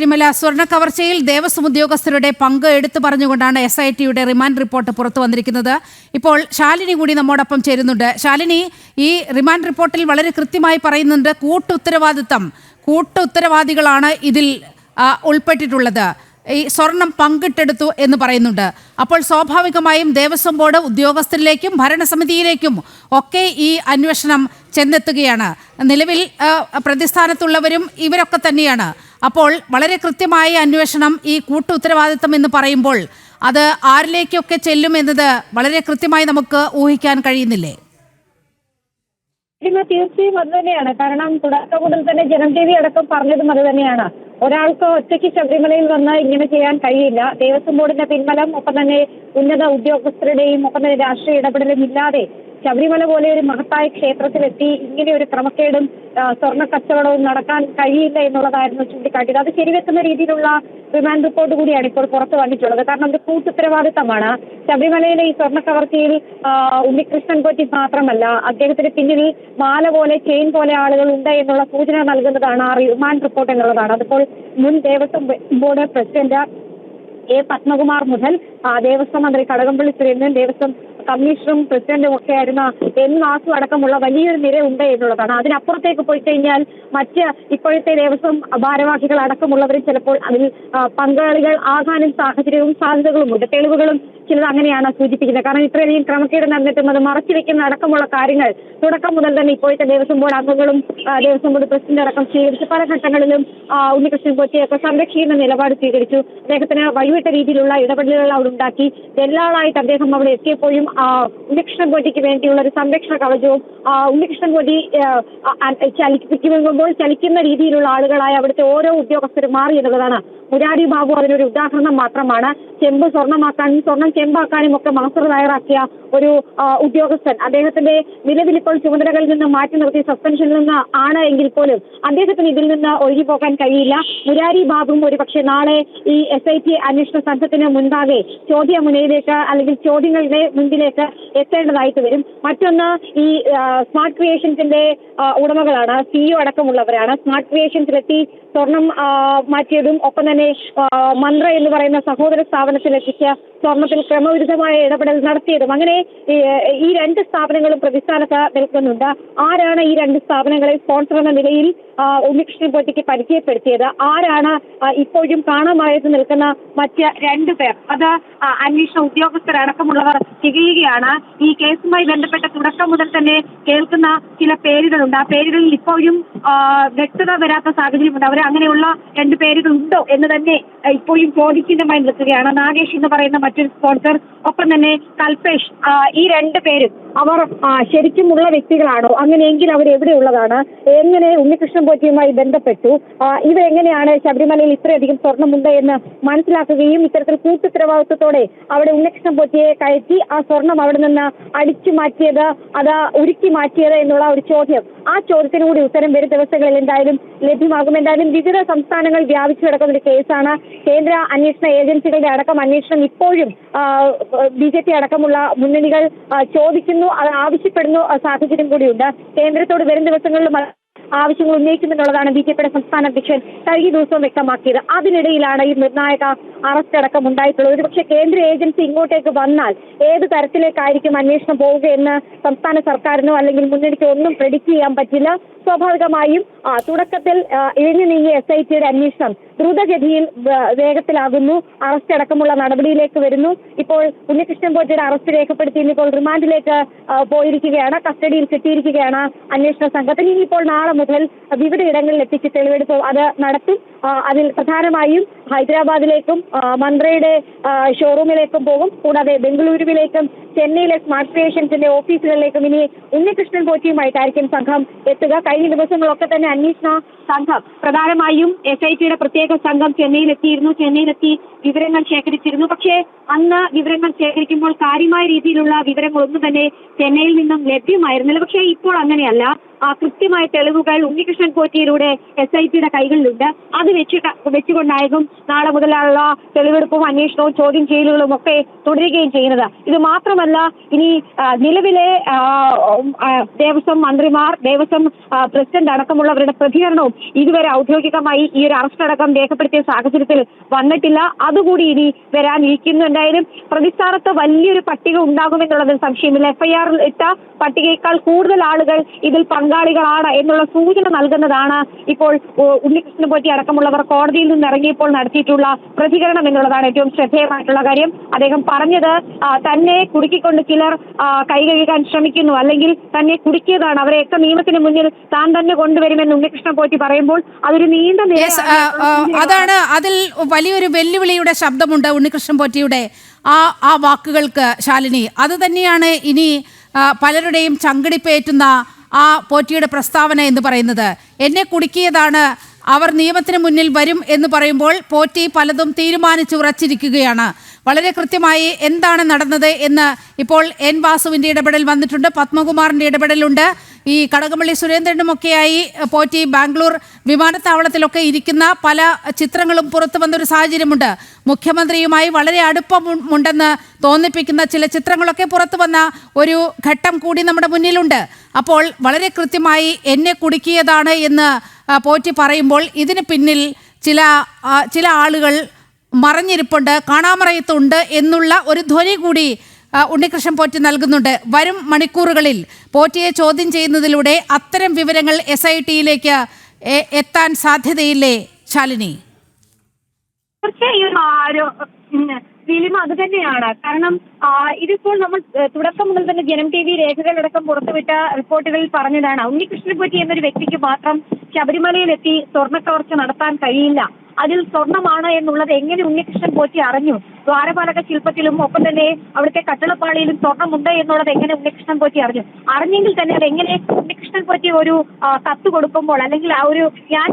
ശബരിമല സ്വർണ കവർച്ചയിൽ ദേവസ്വം ഉദ്യോഗസ്ഥരുടെ പങ്ക് എടുത്തു പറഞ്ഞുകൊണ്ടാണ് എസ് ഐ ടിയുടെ റിമാൻഡ് റിപ്പോർട്ട് പുറത്തു വന്നിരിക്കുന്നത്. ഇപ്പോൾ ശാലിനി കൂടി നമ്മോടൊപ്പം ചേരുന്നുണ്ട്. ശാലിനി ഈ റിമാൻഡ് റിപ്പോർട്ടിൽ വളരെ കൃത്യമായി പറയുന്നുണ്ട് കൂട്ടുത്തരവാദിത്തം. കൂട്ടുത്തരവാദികളാണ് ഇതിൽ ഉൾപ്പെട്ടിട്ടുള്ളത്. ഈ സ്വർണം പങ്കിട്ടെടുത്തു എന്ന് പറയുന്നുണ്ട്. അപ്പോൾ സ്വാഭാവികമായും ദേവസ്വം ബോർഡ് ഉദ്യോഗസ്ഥരിലേക്കും ഭരണസമിതിയിലേക്കും ഒക്കെ ഈ അന്വേഷണം ചെന്നെത്തുകയാണ്. നിലവിൽ പ്രതിസ്ഥാനത്തുള്ളവരും ഇവരൊക്കെ തന്നെയാണ്. അപ്പോൾ വളരെ കൃത്യമായ അന്വേഷണം ഈ കൂട്ടു ഉത്തരവാദിത്തം എന്ന് പറയുമ്പോൾ അത് ആരിലേക്കൊക്കെ ചെല്ലും എന്നത് വളരെ കൃത്യമായി നമുക്ക് ഊഹിക്കാൻ കഴിയുന്നില്ലേ? തീർച്ചയായും അത് തന്നെയാണ്. കാരണം തുടക്കം മുതൽ തന്നെ ജനം ടി വി അടക്കം പറഞ്ഞതും അത് തന്നെയാണ്. ഒരാൾക്ക് ഒറ്റയ്ക്ക് ശബരിമലയിൽ വന്ന് ഇങ്ങനെ ചെയ്യാൻ കഴിയില്ല. ദേവസ്വം ബോർഡിന്റെ പിൻബലം ഒപ്പം തന്നെ ഉന്നത ഉദ്യോഗസ്ഥരുടെയും ഒപ്പം തന്നെ രാഷ്ട്രീയ ഇടപെടലും ഇല്ലാതെ ശബരിമല പോലെ ഒരു മഹത്തായ ക്ഷേത്രത്തിലെത്തി ഇങ്ങനെ ഒരു ക്രമക്കേടും സ്വർണ കച്ചവടവും നടക്കാൻ കഴിയില്ല എന്നുള്ളതായിരുന്നു ചൂണ്ടിക്കാട്ടിയത്. അത് ശരിവെക്കുന്ന രീതിയിലുള്ള റിമാൻഡ് റിപ്പോർട്ട് കൂടിയാണ് ഇപ്പോൾ പുറത്തു വന്നിട്ടുള്ളത്. കാരണം അത് കൂട്ടുത്തരവാദിത്തമാണ്. ശബരിമലയിലെ ഈ സ്വർണ കവർച്ചയിൽ ഉണ്ണികൃഷ്ണൻ പോറ്റി മാത്രമല്ല അദ്ദേഹത്തിന് പിന്നിൽ മാല പോലെ ചെയിൻ പോലെ ആളുകൾ ഉണ്ട് എന്നുള്ള സൂചന നൽകുന്നതാണ് ആ റിമാൻഡ് റിപ്പോർട്ട് എന്നുള്ളതാണ്. അതിപ്പോൾ മുൻ Devaswom board president A Padmakumar മുതൽ ദേവസ്വം മന്ത്രി കടകംപള്ളി സുരേന്ദ്രൻ ദേവസ്വം കമ്മീഷണറും പ്രസിഡന്റും ഒക്കെ ആയിരുന്ന എൻ വാസു അടക്കമുള്ള വലിയൊരു നിര ഉണ്ട് എന്നുള്ളതാണ്. അതിനപ്പുറത്തേക്ക് പോയി കഴിഞ്ഞാൽ മറ്റ് ഇപ്പോഴത്തെ ദേവസ്വം ഭാരവാഹികൾ അടക്കമുള്ളവരും ചിലപ്പോൾ അതിൽ പങ്കാളികൾ ആകാനും സാഹചര്യവും സാധ്യതകളുമുണ്ട്. തെളിവുകളും ചിലത് അങ്ങനെയാണ് സൂചിപ്പിക്കുന്നത്. കാരണം ഇത്രയധികം ക്രമക്കേട് നടന്നിട്ടും അത് മറച്ചു വെക്കുന്ന അടക്കമുള്ള കാര്യങ്ങൾ തുടക്കം മുതൽ തന്നെ ഇപ്പോഴത്തെ ദേവസ്വം ബോർഡ് അംഗങ്ങളും ദേവസ്വം ബോർഡ് പ്രസിഡന്റ് അടക്കം സ്വീകരിച്ചു പല ഘട്ടങ്ങളിലും ഉണ്ണികൃഷ്ണൻ കൊച്ചിയൊക്കെ സംരക്ഷിക്കുന്ന നിലപാട് സ്വീകരിച്ചു. അദ്ദേഹത്തിന് വഴിവിട്ട രീതിയിലുള്ള ഇടപെടലുകൾ അവിടെ ഉണ്ടാക്കി. എല്ലാളായിട്ട് അദ്ദേഹം അവിടെ എത്തിയപ്പോഴും ഉണ്ണികൃഷ്ണൻ പോറ്റിക്ക് വേണ്ടിയുള്ള ഒരു സംരക്ഷണ കവചവും ഉണ്ണികൃഷ്ണൻ ആ, ചലിപ്പിക്കുമ്പോൾ ചലിക്കുന്ന രീതിയിലുള്ള ആളുകളായി അവിടുത്തെ ഓരോ ഉദ്യോഗസ്ഥരും മാറി എന്നുള്ളതാണ് മുരാരി ബാബു അതിനൊരു ഉദാഹരണം മാത്രമാണ്. ചെമ്പ് സ്വർണമാക്കാനും സ്വർണം ചെമ്പാക്കാനും ഒക്കെ മാസ്റ്റർ തയ്യാറാക്കിയ ഒരു ഉദ്യോഗസ്ഥൻ. അദ്ദേഹത്തിന്റെ നിലവിൽ ഇപ്പോൾ ചുമതലകളിൽ നിന്ന് മാറ്റി നിർത്തി സസ്പെൻഷനിൽ നിന്ന് ആണ് എങ്കിൽ പോലും അദ്ദേഹത്തിന് ഇതിൽ നിന്ന് ഒഴുകി പോകാൻ കഴിയില്ല. മുരാരി ബാബുവും ഒരുപക്ഷെ നാളെ ഈ എസ് ഐ ടി അന്വേഷണ സംഘത്തിന് മുൻപാകെ ചോദ്യ അല്ലെങ്കിൽ ചോദ്യങ്ങളുടെ മുൻപിലേക്ക് എത്തേണ്ടതായിട്ട് വരും. മറ്റൊന്ന് ഈ സ്മാർട്ട് ക്രിയേഷൻസിന്റെ ഉടമകളാണ് സിഇഒ അടക്കമുള്ളവരാണ്. സ്മാർട്ട് ക്രിയേഷൻസിലെത്തി സ്വർണം മാറ്റിയതും ഒപ്പം തന്നെ ആ, മന്ത്ര എന്ന് പറയുന്ന സഹോദര സ്ഥാപനത്തിൽ എത്തിച്ച സ്വർണത്തിൽ ക്രമവിരുദ്ധമായ ഇടപെടൽ നടത്തിയതും അങ്ങനെ ഈ, രണ്ട് സ്ഥാപനങ്ങളും പ്രതിസ്ഥാനത്ത് നിൽക്കുന്നുണ്ട്. ആരാണ് ഈ രണ്ട് സ്ഥാപനങ്ങളെ സ്പോൺസർ എന്ന നിലയിൽ ഉണ്ണികൃഷ്ണൻ പോറ്റിക്ക് പരിചയപ്പെടുത്തിയത്? ആരാണ് ഇപ്പോഴും കാണാമായത് നിൽക്കുന്ന മറ്റ് രണ്ടു പേർ? അത് അന്വേഷണ ഉദ്യോഗസ്ഥരടക്കമുള്ളവർ തികയുകയാണ്. ഈ കേസുമായി ബന്ധപ്പെട്ട തുടക്കം മുതൽ തന്നെ കേൾക്കുന്ന ചില പേരുകളുണ്ട്. ആ പേരുകളിൽ ഇപ്പോഴും വ്യക്തത വരാത്ത സാഹചര്യമുണ്ട്. അവർ അങ്ങനെയുള്ള രണ്ട് പേരുകൾ ഉണ്ടോ എന്ന് തന്നെ ഇപ്പോഴും ചോദ്യചിഹ്നമായി നിൽക്കുകയാണ്. നാഗേഷ് എന്ന് പറയുന്ന മറ്റൊരു സ്പോൺസർ ഒപ്പം തന്നെ കൽപേഷ് ഈ രണ്ട് പേരും അവർ ശരിക്കും ശരിക്കുമുള്ള വ്യക്തികളാണോ? അങ്ങനെയെങ്കിൽ അവർ എവിടെയുള്ളതാണ്? എങ്ങനെ ഉണ്ണികൃഷ്ണൻ പോറ്റിയുമായി ബന്ധപ്പെട്ടു? ഇവ ഇവരെങ്ങനെയാണ് ശബരിമലയിൽ ഇത്രയധികം സ്വർണമുണ്ട് എന്ന് മനസ്സിലാക്കുകയും ഇത്തരത്തിൽ കൂട്ടുത്തരവാദിത്വത്തോടെ അവിടെ ഉണ്ണികൃഷ്ണൻ പോറ്റിയെ കയറ്റി ആ സ്വർണം അവിടെ നിന്ന് അടിച്ചു മാറ്റിയത് അത് ഉരുക്കി മാറ്റിയത് എന്നുള്ള ഒരു ചോദ്യം. ആ ചോദ്യത്തിന് കൂടി ഉത്തരം വരും ദിവസങ്ങളിൽ എന്തായാലും ലഭ്യമാകും. എന്തായാലും വിവിധ സംസ്ഥാനങ്ങൾ വ്യാപിച്ചു കിടക്കുന്ന ഒരു കേസാണ്. കേന്ദ്ര അന്വേഷണ ഏജൻസികളുടെ അടക്കം അന്വേഷണം ഇപ്പോഴും ബി ജെ പി അടക്കമുള്ള മുന്നണികൾ ആ, ചോദിക്കുന്നു അത് ആവശ്യപ്പെടുന്നു സാഹചര്യം കൂടിയുണ്ട്. കേന്ദ്രത്തോട് വരും ദിവസങ്ങളിലും ആവശ്യങ്ങൾ ഉന്നയിക്കുമെന്നുള്ളതാണ് ബി ജെ പിയുടെ സംസ്ഥാന അധ്യക്ഷൻ കഴിഞ്ഞ ദിവസവും വ്യക്തമാക്കിയത്. അതിനിടയിലാണ് ഈ നിർണായക അറസ്റ്റ് അടക്കം ഉണ്ടായിട്ടുള്ളത്. ഒരുപക്ഷെ കേന്ദ്ര ഏജൻസി ഇങ്ങോട്ടേക്ക് വന്നാൽ ഏത് തരത്തിലേക്കായിരിക്കും അന്വേഷണം പോവുകയെന്ന് സംസ്ഥാന സർക്കാരിനോ അല്ലെങ്കിൽ മുന്നണിക്കോ ഒന്നും പ്രെഡിക്റ്റ് ചെയ്യാൻ പറ്റില്ല. സ്വാഭാവികമായും തുടക്കത്തിൽ ഇഴഞ്ഞു നീങ്ങിയ എസ് ഐ ടിയുടെ അന്വേഷണം ദ്രുതഗതിയിൽ വേഗത്തിലാകുന്നു. അറസ്റ്റ് അടക്കമുള്ള നടപടിയിലേക്ക് വരുന്നു. ഇപ്പോൾ ഉണ്ണികൃഷ്ണൻ പോറ്റയുടെ അറസ്റ്റ് രേഖപ്പെടുത്തി ഇപ്പോൾ റിമാൻഡിലേക്ക് പോയിരിക്കുകയാണ്. കസ്റ്റഡിയിൽ കിട്ടിയിരിക്കുകയാണ് അന്വേഷണ സംഘത്തിന് ഇനിയിപ്പോൾ നാളെ മുതൽ വിവിധ ഇടങ്ങളിൽ എത്തിച്ച് തെളിവെടുപ്പ് അത് നടത്തി അതിൽ പ്രധാനമായും ഹൈദരാബാദിലേക്കും മന്ത്രിയുടെ ഷോറൂമിലേക്കും പോകും. കൂടാതെ ബംഗളൂരുവിലേക്കും ചെന്നൈയിലെ സ്മാർട്ട് ക്രിയേഷൻസിന്റെ ഓഫീസുകളിലേക്കും ഇനി ഉണ്ണികൃഷ്ണൻ പോറ്റിയുമായിട്ടായിരിക്കും സംഘം എത്തുക. കഴിഞ്ഞ ദിവസങ്ങളൊക്കെ തന്നെ അന്വേഷണ സംഘം പ്രധാനമായും എസ് ഐ ടിയുടെ പ്രത്യേക സംഘം ചെന്നൈയിലെത്തിയിരുന്നു. ചെന്നൈയിലെത്തി വിവരങ്ങൾ ശേഖരിച്ചിരുന്നു. പക്ഷേ അന്ന് വിവരങ്ങൾ ശേഖരിക്കുമ്പോൾ കാര്യമായ രീതിയിലുള്ള വിവരങ്ങളൊന്നും തന്നെ ചെന്നൈയിൽ നിന്നും ലഭ്യമായിരുന്നില്ല. പക്ഷേ ഇപ്പോൾ അങ്ങനെയല്ല. ആ കൃത്യമായ തെളിവുകൾ ഉണ്ണികൃഷ്ണൻ പോറ്റിയിലൂടെ എസ് ഐ ടിയുടെ കൈകളിലുണ്ട്. അത് വെച്ച് വെച്ചുകൊണ്ടായിരിക്കും നാളെ മുതലുള്ള തെളിവെടുപ്പും അന്വേഷണവും ചോദ്യം ചെയ്യലുകളും ഒക്കെ തുടരുകയും ചെയ്യുന്നത്. ഇത് മാത്രമല്ല ഇനി നിലവിലെ ദേവസ്വം മന്ത്രിമാർ ദേവസ്വം പ്രസിഡന്റ് അടക്കമുള്ളവരുടെ പ്രതികരണവും ഇതുവരെ ഔദ്യോഗികമായി ഈ ഒരു അറസ്റ്റ് അടക്കം രേഖപ്പെടുത്തിയ സാഹചര്യത്തിൽ വന്നിട്ടില്ല. അതുകൂടി ഇനി വരാനിരിക്കുന്നു. എന്തായാലും പ്രതിസ്ഥാനത്ത് വലിയൊരു പട്ടിക ഉണ്ടാകുമെന്നുള്ളതിൽ സംശയമില്ല. എഫ്ഐആറിൽ ഇട്ട പട്ടികയേക്കാൾ കൂടുതൽ ആളുകൾ ഇതിൽ പങ്കാളികളാണ് എന്നുള്ള സൂചന നൽകുന്നതാണ് ഇപ്പോൾ ഉണ്ണികൃഷ്ണൻ പോറ്റി അടക്കമുള്ളവർ കോടതിയിൽ നിന്ന് ഇറങ്ങിയപ്പോൾ നടത്തിയിട്ടുള്ള പ്രതികരണം എന്നുള്ളതാണ് ഏറ്റവും ശ്രദ്ധേയമായിട്ടുള്ള കാര്യം. അദ്ദേഹം പറഞ്ഞത് തന്നെ തന്നെ കുടുക്കിക്കൊണ്ട് ചിലർ കൈ കഴുകാൻ ശ്രമിക്കുന്നു. അല്ലെങ്കിൽ തന്നെ കുടുക്കിയതാണ്. അവരെയൊക്കെ നിയമത്തിന് മുന്നിൽ താൻ തന്നെ കൊണ്ടുവരുമെന്ന് ഉണ്ണികൃഷ്ണൻ പോറ്റി പറയുമ്പോൾ അതൊരു നീണ്ട അതാണ് അതിൽ വലിയൊരു വെല്ലുവിളിയുടെ ശബ്ദമുണ്ട് ഉണ്ണികൃഷ്ണൻ പോറ്റിയുടെ ആ ആ വാക്കുകൾക്ക് ശാലിനി. അത് തന്നെയാണ് ഇനി പലരുടെയും ചങ്കടിപ്പേറ്റുന്ന ആ പോറ്റിയുടെ പ്രസ്താവന എന്ന് പറയുന്നത്. എന്നെ കുടുക്കിയതാണ് അവർ നിയമത്തിന് മുന്നിൽ വരും എന്ന് പറയുമ്പോൾ പോറ്റി പലതും തീരുമാനിച്ചു ഉറച്ചിരിക്കുകയാണ്. വളരെ കൃത്യമായി എന്താണ് നടന്നത് എന്ന് ഇപ്പോൾ എൻ വാസുവിന്റെ ഇടപെടൽ വന്നിട്ടുണ്ട് പത്മകുമാറിന്റെ ഇടപെടലുണ്ട്. ഈ കടകംപള്ളി സുരേന്ദ്രനുമൊക്കെയായി പോറ്റി ബാംഗ്ലൂർ വിമാനത്താവളത്തിലൊക്കെ ഇരിക്കുന്ന പല ചിത്രങ്ങളും പുറത്തു വന്നൊരു സാഹചര്യമുണ്ട്. മുഖ്യമന്ത്രിയുമായി വളരെ അടുപ്പമുണ്ടെന്ന് തോന്നിപ്പിക്കുന്ന ചില ചിത്രങ്ങളൊക്കെ പുറത്തു വന്ന ഒരു ഘട്ടം കൂടി നമ്മുടെ മുന്നിലുണ്ട്. അപ്പോൾ വളരെ കൃത്യമായി എന്നെ കുടുക്കിയതാണ് എന്ന് പോറ്റി പറയുമ്പോൾ ഇതിന് പിന്നിൽ ചില ചില ആളുകൾ മറഞ്ഞിരിപ്പുണ്ട് കാണാമറയത്തുണ്ട് എന്നുള്ള ഒരു ധ്വനി കൂടി ഉണ്ണികൃഷ്ണൻ പോറ്റി നൽകുന്നുണ്ട്. വരും മണിക്കൂറുകളിൽ പോറ്റിയെ ചോദ്യം ചെയ്യുന്നതിലൂടെ അത്തരം വിവരങ്ങൾ എസ് ഐ ടിയിലേക്ക് എത്താൻ സാധ്യതയില്ലേ ശാലിനി? തീർച്ചയായും ആ ഒരു ഉം, ഫിലിം അത് തന്നെയാണ്. കാരണം ഇതിപ്പോൾ നമ്മൾ തുടക്കം മുതൽ തന്നെ ജനം ടി വി രേഖകളടക്കം പുറത്തുവിട്ട റിപ്പോർട്ടുകളിൽ പറഞ്ഞതാണ്. ഉണ്ണികൃഷ്ണൻ പോറ്റി എന്നൊരു വ്യക്തിക്ക് മാത്രം ശബരിമലയിലെത്തി സ്വർണക്കവർച്ച നടത്താൻ കഴിയില്ല. അതിൽ സ്വർണമാണ് എന്നുള്ളത് എങ്ങനെ ഉണ്ണികൃഷ്ണൻ പോറ്റി അറിഞ്ഞു? ദ്വാരപാലക ശില്പത്തിലും ഒപ്പം തന്നെ അവിടുത്തെ കട്ടളപ്പാളിയിലും സ്വർണമുണ്ട് എന്നുള്ളത് എങ്ങനെ ഉണ്ണികൃഷ്ണൻ പോറ്റി അറിഞ്ഞു? അറിഞ്ഞെങ്കിൽ തന്നെ അത് എങ്ങനെ ഉണ്ണികൃഷ്ണൻ പോറ്റി ഒരു കത്ത് കൊടുക്കുമ്പോൾ അല്ലെങ്കിൽ ആ ഒരു ഞാൻ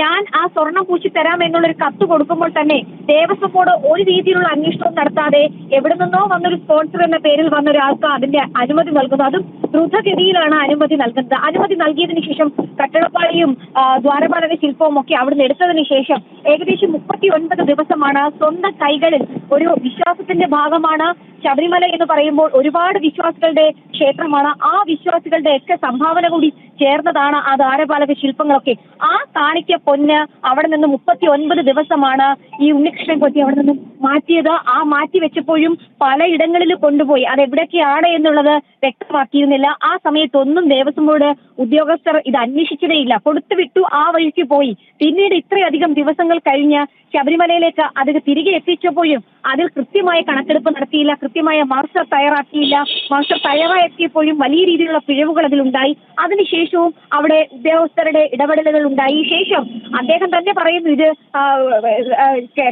ഞാൻ ആ സ്വർണം പൂശി തരാം എന്നുള്ളൊരു കത്ത് കൊടുക്കുമ്പോൾ തന്നെ ദേവസ്വം ബോർഡ് ഒരു രീതിയിലുള്ള അന്വേഷണവും നടത്താതെ എവിടെ നിന്നോ വന്നൊരു സ്പോൺസർ എന്ന പേരിൽ വന്ന ഒരാൾക്ക് അതിന്റെ അനുമതി നൽകുന്നു. അതും ദ്രുതഗതിയിലാണ് അനുമതി നൽകുന്നത്. അനുമതി നൽകിയതിനു ശേഷം കട്ടളപ്പാളിയും ദ്വാരപാലക ശില്പവും ഒക്കെ അവിടുന്ന് എടുത്തതിനു ശേഷം ഏകദേശം മുപ്പത്തി ഒൻപത് ദിവസമാണ് സ്വന്തം കൈകളിൽ ഒരു വിശ്വാസത്തിന്റെ ഭാഗമാണ് ശബരിമല എന്ന് പറയുമ്പോൾ ഒരുപാട് വിശ്വാസികളുടെ ക്ഷേത്രമാണ്. ആ വിശ്വാസികളുടെ ഒക്കെ സംഭാവന കൂടി ചേർന്നതാണ് ആ ദാരപാലക ശില്പങ്ങളൊക്കെ. ആ കാണിക്ക പൊന്ന് അവിടെ നിന്ന് മുപ്പത്തി ഒൻപത് ദിവസമാണ് ഈ ഉണ്ണികൃഷ്ണൻ കൊത്തി അവിടെ നിന്ന് മാറ്റിയത്. ആ മാറ്റി വെച്ചപ്പോഴും പലയിടങ്ങളിൽ കൊണ്ടുപോയി. അത് എവിടെയൊക്കെയാണ് എന്നുള്ളത് വ്യക്തമാക്കിയിരുന്നില്ല. ആ സമയത്തൊന്നും ദേവസ്വം ബോർഡ് ഉദ്യോഗസ്ഥർ ഇത് അന്വേഷിച്ചതേയില്ല കൊടുത്തുവിട്ടു ആ വഴിക്ക് പോയി. പിന്നീട് ഇത്രയധികം ദിവസങ്ങൾ കഴിഞ്ഞ് ശബരിമലയിലേക്ക് അത് തിരികെ എത്തിച്ചപ്പോഴും അതിൽ കൃത്യമായ കണക്കെടുപ്പ് നടത്തിയില്ല. കൃത്യമായ മാസ്റ്റർ തയ്യാറാക്കിയില്ല. മാസ്റ്റർ തയ്യാറാക്കിയപ്പോഴും വലിയ രീതിയിലുള്ള പിഴവുകൾ അതിലുണ്ടായി. അതിനുശേഷവും അവിടെ ഉദ്യോഗസ്ഥരുടെ ഇടപെടലുകൾ ഉണ്ടായി. ശേഷം അദ്ദേഹം തന്നെ പറയുന്നു ഇത്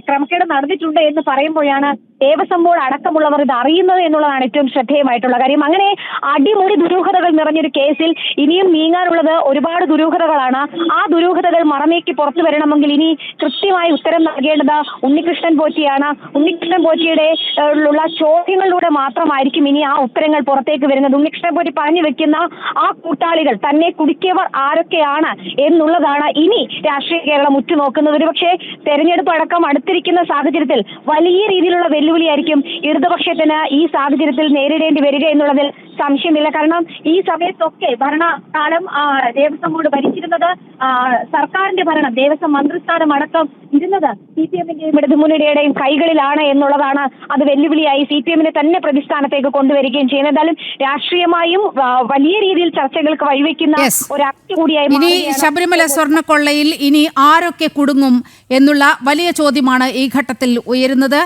ക്രമക്കേട് നടന്നിട്ടുണ്ട് എന്ന് പറയുമ്പോഴാണ് ദേവസ്വം ബോർഡ് അടക്കമുള്ളവർ ഇത് അറിയുന്നത് എന്നുള്ളതാണ് ഏറ്റവും ശ്രദ്ധേയമായിട്ടുള്ള കാര്യം. അങ്ങനെ അടിമുടി ദുരൂഹതകൾ നിറഞ്ഞൊരു കേസിൽ ഇനിയും നീങ്ങാനുള്ളത് ഒരുപാട് ദുരൂഹതകളാണ്. ആ ദുരൂഹതകൾ മറനീക്കി പുറത്തു വരണമെങ്കിൽ ഇനി കൃത്യമായി ഉത്തരം നൽകേണ്ടത് ഉണ്ണികൃഷ്ണൻ പോറ്റിയാണ്. ഉണ്ണികൃഷ്ണൻ പോറ്റിയുടെ ഉള്ള ചോദ്യങ്ങളിലൂടെ മാത്രമായിരിക്കും ഇനി ആ ഉത്തരങ്ങൾ പുറത്തേക്ക് വരുന്നത്. ഉണ്ണികൃഷ്ണൻ പോറ്റി പറഞ്ഞു വെക്കുന്ന ആ കൂട്ടാളികൾ തന്നെ കുടുക്കിയവർ ആരൊക്കെയാണ് എന്നുള്ളതാണ് ഇനി രാഷ്ട്രീയ കേരളം ഉറ്റുനോക്കുന്നത്. ഒരുപക്ഷെ തെരഞ്ഞെടുപ്പ് അടക്കം അടുത്തിരിക്കുന്ന സാഹചര്യത്തിൽ വലിയ രീതിയിലുള്ള വെല്ലുവിളിയായിരിക്കും. ഇടതുപക്ഷത്തിന് ഈ സാഹചര്യത്തിൽ നേരിടേണ്ടി വരിക എന്നുള്ളതിൽ സംശയമില്ല. കാരണം ഈ സമയത്തൊക്കെ ഭരണകാലം ദേവസ്വം ബോർഡ് ഭരിച്ചിരുന്നത് സർക്കാരിന്റെ ഭരണം ദേവസ്വം മന്ത്രിസ്ഥാനം അടക്കം ഇരുന്നത് സി പി എമ്മിന്റെയും ഇടതുമുന്നണിയുടെയും കൈകളിലാണ് എന്നുള്ളതാണ് അത് വെല്ലുവിളിയായി സി പി എമ്മിനെ തന്നെ പ്രതിസ്ഥാനത്തേക്ക് കൊണ്ടുവരികയും ചെയ്യുന്നത്. എന്തായാലും രാഷ്ട്രീയമായും വലിയ രീതിയിൽ ചർച്ചകൾക്ക് വഴിവെക്കുന്ന ഒരാക്ട് കൂടിയായി ഇനി. ശബരിമല സ്വർണക്കൊള്ളയിൽ ഇനി ആരൊക്കെ കുടുങ്ങും എന്നുള്ള വലിയ ചോദ്യമാണ് ഈ ഘട്ടത്തിൽ ഉയരുന്നത്.